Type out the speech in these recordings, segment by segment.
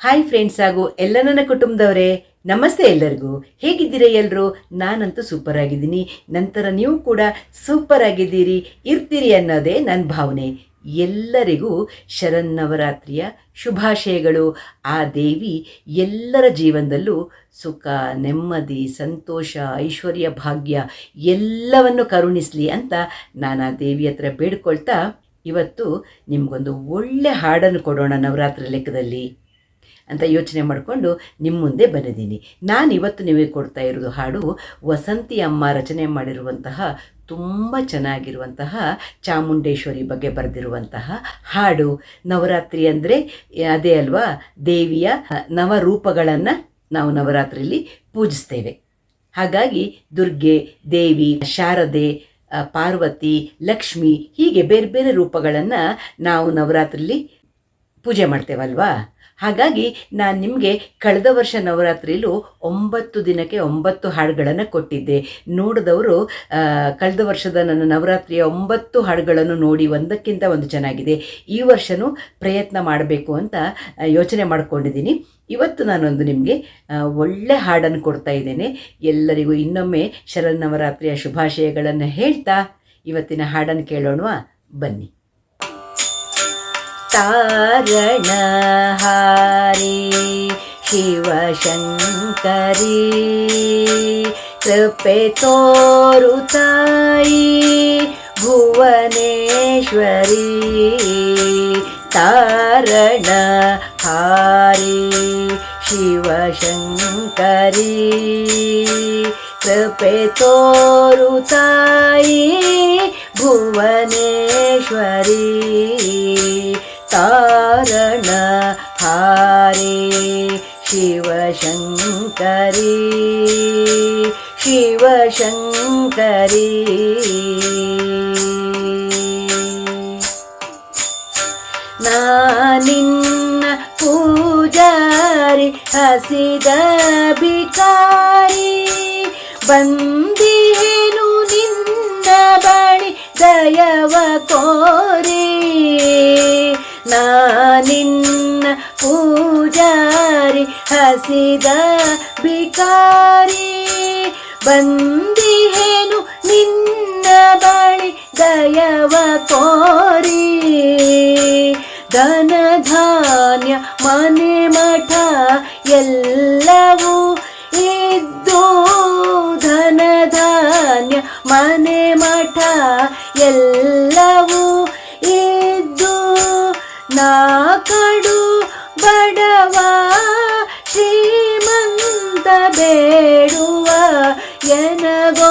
Hi friends ಹಾಗೂ ಎಲ್ಲ ನನ್ನ ಕುಟುಂಬದವರೇ, ನಮಸ್ತೆ ಎಲ್ಲರಿಗೂ. ಹೇಗಿದ್ದೀರಾ ಎಲ್ಲರೂ ನಾನಂತೂ ಸೂಪರ್ ಆಗಿದ್ದೀನಿ. ನಂತರ ನೀವು ಕೂಡ ಸೂಪರ್ ಆಗಿದ್ದೀರಿ, ಇರ್ತೀರಿ ಅನ್ನೋದೇ ನನ್ನ ಭಾವನೆ. ಎಲ್ಲರಿಗೂ ಶರನ್ನವರಾತ್ರಿಯ ಶುಭಾಶಯಗಳು. ಆ ದೇವಿ ಎಲ್ಲರ ಜೀವನದಲ್ಲೂ ಸುಖ, ನೆಮ್ಮದಿ, ಸಂತೋಷ, ಐಶ್ವರ್ಯ, ಭಾಗ್ಯ ಎಲ್ಲವನ್ನು ಕರುಣಿಸಲಿ ಅಂತ ನಾನು ಆ ದೇವಿ ಹತ್ರ ಬೇಡ್ಕೊಳ್ತಾ ಇವತ್ತು ನಿಮಗೊಂದು ಒಳ್ಳೆ ಹಾಡನ್ನು ಕೊಡೋಣ ನವರಾತ್ರಿ ಲೆಕ್ಕದಲ್ಲಿ. ಅಂತ ಯೋಚನೆ ಮಾಡಿಕೊಂಡು ನಿಮ್ಮ ಮುಂದೆ ಬಂದಿದ್ದೀನಿ ನಾನು ಇವತ್ತು ನಿಮಗೆ ಕೊಡ್ತಾ ಇರೋದು ಹಾಡು ವಸಂತಿ ಅಮ್ಮ ರಚನೆ ಮಾಡಿರುವಂತಹ, ತುಂಬ ಚೆನ್ನಾಗಿರುವಂತಹ ಚಾಮುಂಡೇಶ್ವರಿ ಬಗ್ಗೆ ಬರೆದಿರುವಂತಹ ಹಾಡು. ನವರಾತ್ರಿ ಅಂದರೆ ಅದೇ ಅಲ್ವಾ, ದೇವಿಯ ನವರೂಪಗಳನ್ನು ನಾವು ನವರಾತ್ರಿಯಲ್ಲಿ ಪೂಜಿಸ್ತೇವೆ. ಹಾಗಾಗಿ ದುರ್ಗೆ, ದೇವಿ, ಶಾರದೆ ಪಾರ್ವತಿ, ಲಕ್ಷ್ಮಿ ಹೀಗೆ ಬೇರೆ ಬೇರೆ ರೂಪಗಳನ್ನು ನಾವು ನವರಾತ್ರಿಯಲ್ಲಿ ಪೂಜೆ ಮಾಡ್ತೇವಲ್ವಾ? ಹಾಗಾಗಿ ನಾನು ನಿಮಗೆ ಕಳೆದ ವರ್ಷ ನವರಾತ್ರಿಲೂ ಒಂಬತ್ತು ದಿನಕ್ಕೆ ಒಂಬತ್ತು ಹಾಡುಗಳನ್ನು ಕೊಟ್ಟಿದ್ದೆ. ನೋಡಿದವರು ಕಳೆದ ವರ್ಷದ ನನ್ನ ನವರಾತ್ರಿಯ ಒಂಬತ್ತು ಹಾಡುಗಳನ್ನು ನೋಡಿ ಒಂದಕ್ಕಿಂತ ಒಂದು ಚೆನ್ನಾಗಿದೆ. ಈ ವರ್ಷವೂ ಪ್ರಯತ್ನ ಮಾಡಬೇಕು ಅಂತ ಯೋಚನೆ ಮಾಡ್ಕೊಂಡಿದ್ದೀನಿ. ಇವತ್ತು ನಾನೊಂದು ನಿಮಗೆ ಒಳ್ಳೆ ಹಾಡನ್ನು ಕೊಡ್ತಾ ಇದ್ದೇನೆ. ಎಲ್ಲರಿಗೂ ಇನ್ನೊಮ್ಮೆ ಶರನ್ನವರಾತ್ರಿಯ ಶುಭಾಶಯಗಳನ್ನು ಹೇಳ್ತಾ ಇವತ್ತಿನ ಹಾಡನ್ನು ಕೇಳೋಣವಾ? ಬನ್ನಿ. तारणहारी शिवशङ्करी कृपे तोरुतायि भुवनेश्वरी तारणहारी शिवशङ्करी कृपे तोरुतायि भुवनेश्वरी। ಶಿವಶಂಕರಿ ಶಿವಶಂಕರಿ. ನಾನಿನ್ನ ಪೂಜಾರಿ ಹಸಿದ ಬಿಕಾರಿ. ಬಂದಿಹೇನು ನಿನ್ನ ಬಳಿ ದಯವ ಕೋರಿ ನಾನಿನ್ನ ಹಸಿದ ಬಿಕಾರಿ ಬಂದಿಹೇನು ನಿನ್ನ ಬಳಿ ದಯವ ಕೋರಿ. ಧನ ಧಾನ್ಯ, ಮನೆ ಮಠ ಎಲ್ಲವೂ ಇದ್ದು, ಧನ ಧಾನ್ಯ, ಮನೆ ಮಠ ಎಲ್ಲವೂ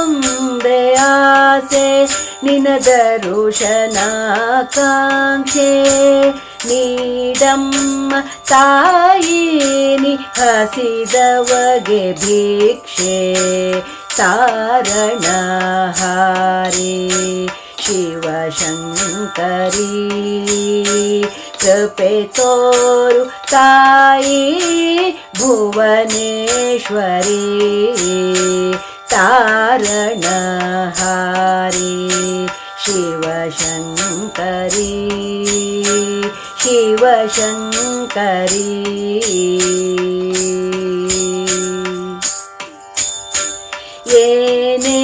ಎನಗೊಂದೆ ಆಸೆ ನಿನ ದರುಶನಾಕಾಂಕ್ಷೆ ನೀಡಮ್ಮ ತಾಯಿನಿ ಹಸಿದವಗೆ ಭಿಕ್ಷೆ ತಾರಣ ಹಾರಿ ಶಿವಶಂಕರಿ ಕೃಪೆ ತೋರು ತಾಯಿ ತಾರಣ ಹಾರಿ ಶಿವಶಂಕರಿ ಶಿವಶಂಕರಿ. ಏನೇ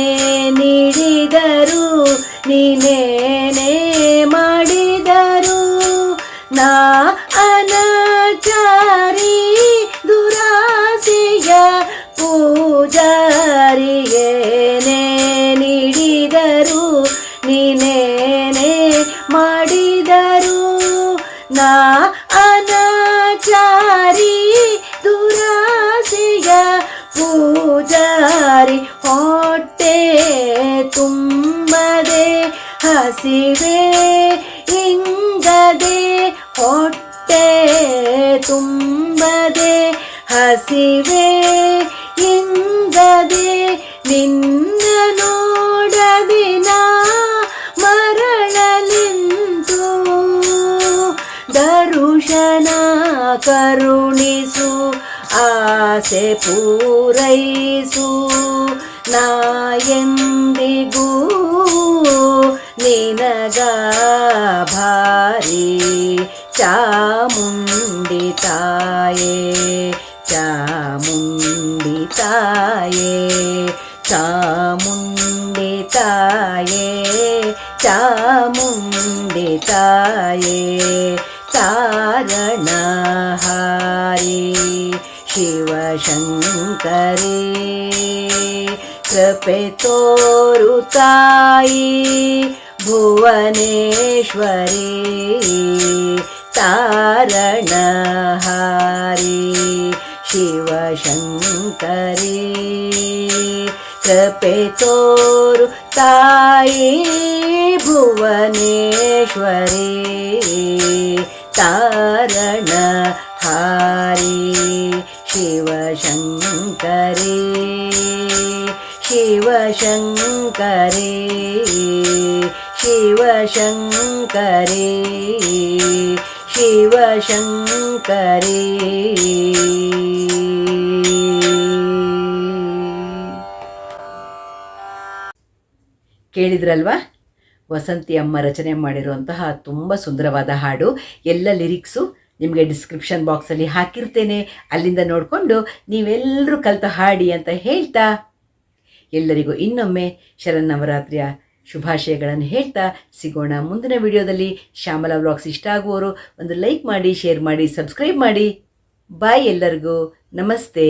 ನೀಡಿದರು ನೀನೇನೇ ಪೂಜಾರಿ ಹೊಟ್ಟೆ ತುಂಬದೆ ಹಸಿವೆ ಇಂಗದೆ ಹೊಟ್ಟೆ ತುಂಬದೆ ಹಸಿವೆ ಇಂಗದೆ ನಿನ್ನ ನೋಡದಿನ ಮರಳಲಿಂತು ದರುಶನ ಕರುಣಿಸು ಆಸೆ ಪೂರೈಸು ನಾ ಎಂದಿಗೂ ನಿನಗ ಭಾರಿ ಚಾಮುಂಡಿ ತಾಯೇ ಚಾಮುಂಡಿ ತಾಯೇ ಚಾಮುಂಡಿ ತಾಯೇ ಚಾಮುಂಡಿ ತಾಯೇ ಶಿವಶಂಕರೇ ಕೃಪೆ ತೋರು ತಾಯಿ ಭುವನೇಶ್ವರಿ ತಾರಣಹಾರಿ ಶಿವಶಂಕರಿ ಕೃಪೆ ತೋರು ತಾಯಿ ಭುವನೇಶ್ವರಿ ತಾರಣಹಾರಿ ಹಾರಿ ಶಿವಶಂಕರಿ ಶಿವಶಂಕರಿ ಶಿವಶಂಕರಿ ಶಿವಶಂಕರಿ. ಕೇಳಿದ್ರಲ್ವಾ? ವಸಂತಿ ಅಮ್ಮ ರಚನೆ ಮಾಡಿರುವಂತಹ ತುಂಬ ಸುಂದರವಾದ ಹಾಡು ಎಲ್ಲ ಲಿರಿಕ್ಸು ನಿಮಗೆ ಡಿಸ್ಕ್ರಿಪ್ಷನ್ ಬಾಕ್ಸಲ್ಲಿ ಹಾಕಿರ್ತೇನೆ. ಅಲ್ಲಿಂದ ನೋಡಿಕೊಂಡು ನೀವೆಲ್ಲರೂ ಕಲಿತ ಹಾಡಿ ಅಂತ ಹೇಳ್ತಾ, ಎಲ್ಲರಿಗೂ ಇನ್ನೊಮ್ಮೆ ಶರನ್ನವರಾತ್ರಿಯ ಶುಭಾಶಯಗಳನ್ನು ಹೇಳ್ತಾ, ಸಿಗೋಣ ಮುಂದಿನ ವಿಡಿಯೋದಲ್ಲಿ. ಶ್ಯಾಮಲಾ ವ್ಲಾಗ್ಸ್ ಇಷ್ಟ ಆಗುವವರು ಒಂದು ಲೈಕ್ ಮಾಡಿ ಶೇರ್ ಮಾಡಿ ಸಬ್ಸ್ಕ್ರೈಬ್ ಮಾಡಿ. ಬಾಯ್ ಎಲ್ಲರಿಗೂ. ನಮಸ್ತೆ.